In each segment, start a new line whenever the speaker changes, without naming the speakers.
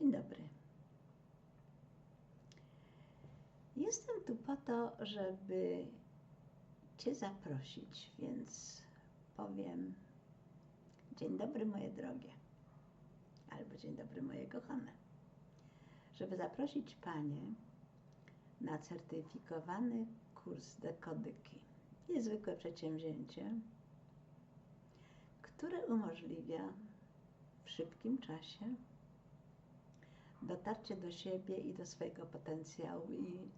Dzień dobry. Jestem tu po to, żeby Cię zaprosić, więc powiem Dzień dobry moje drogie, albo Dzień dobry moje kochane. Żeby zaprosić Panie na certyfikowany kurs dekodyki. Niezwykłe przedsięwzięcie, które umożliwia w szybkim czasie dotarcie do siebie i do swojego potencjału i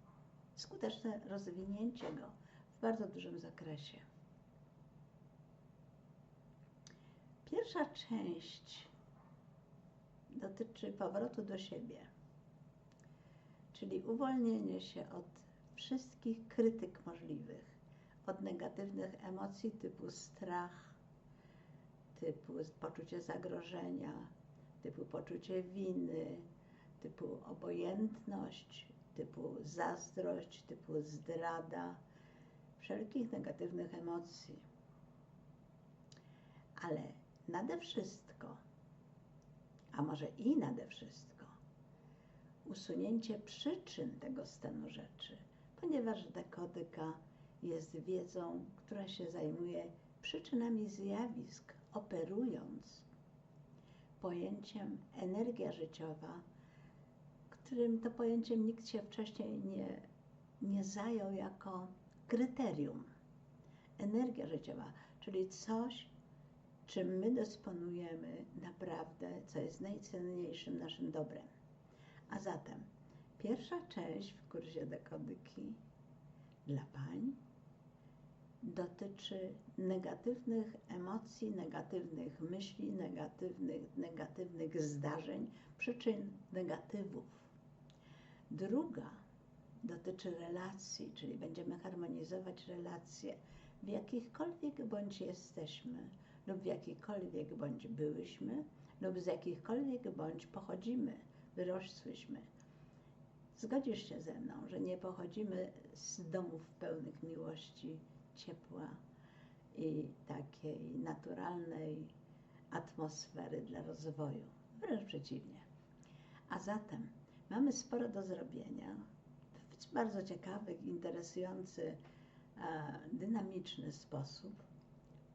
skuteczne rozwinięcie go w bardzo dużym zakresie. Pierwsza część dotyczy powrotu do siebie, czyli uwolnienie się od wszystkich krytyk możliwych, od negatywnych emocji typu strach, typu poczucie zagrożenia, typu poczucie winy, typu obojętność, typu zazdrość, typu zdrada, wszelkich negatywnych emocji. Ale nade wszystko, a może i nade wszystko, usunięcie przyczyn tego stanu rzeczy, ponieważ dekodyka jest wiedzą, która się zajmuje przyczynami zjawisk, operując pojęciem energia życiowa, którym to pojęciem nikt się wcześniej nie, nie zajął jako kryterium. Energia życiowa, czyli coś, czym my dysponujemy naprawdę, co jest najcenniejszym naszym dobrem. A zatem pierwsza część w kursie dekodyki dla pań dotyczy negatywnych emocji, negatywnych myśli, negatywnych, negatywnych zdarzeń, przyczyn negatywów. Druga dotyczy relacji, czyli będziemy harmonizować relacje w jakichkolwiek bądź jesteśmy, lub w jakichkolwiek bądź byłyśmy, lub z jakichkolwiek bądź pochodzimy, wyrosłyśmy. Zgodzisz się ze mną, że nie pochodzimy z domów pełnych miłości, ciepła i takiej naturalnej atmosfery dla rozwoju. Wręcz przeciwnie. A zatem mamy sporo do zrobienia. W bardzo ciekawy, interesujący, dynamiczny sposób.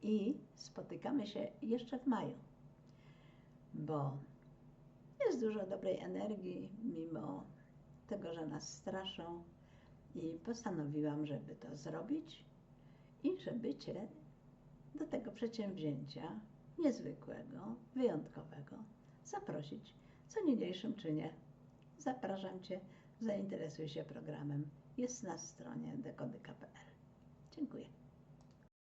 I spotykamy się jeszcze w maju, bo jest dużo dobrej energii, mimo tego, że nas straszą. I postanowiłam, żeby to zrobić i żeby Cię do tego przedsięwzięcia niezwykłego, wyjątkowego zaprosić. Co niniejszym czynie. Zapraszam Cię, zainteresuj się programem. Jest na stronie dekody.pl. Dziękuję.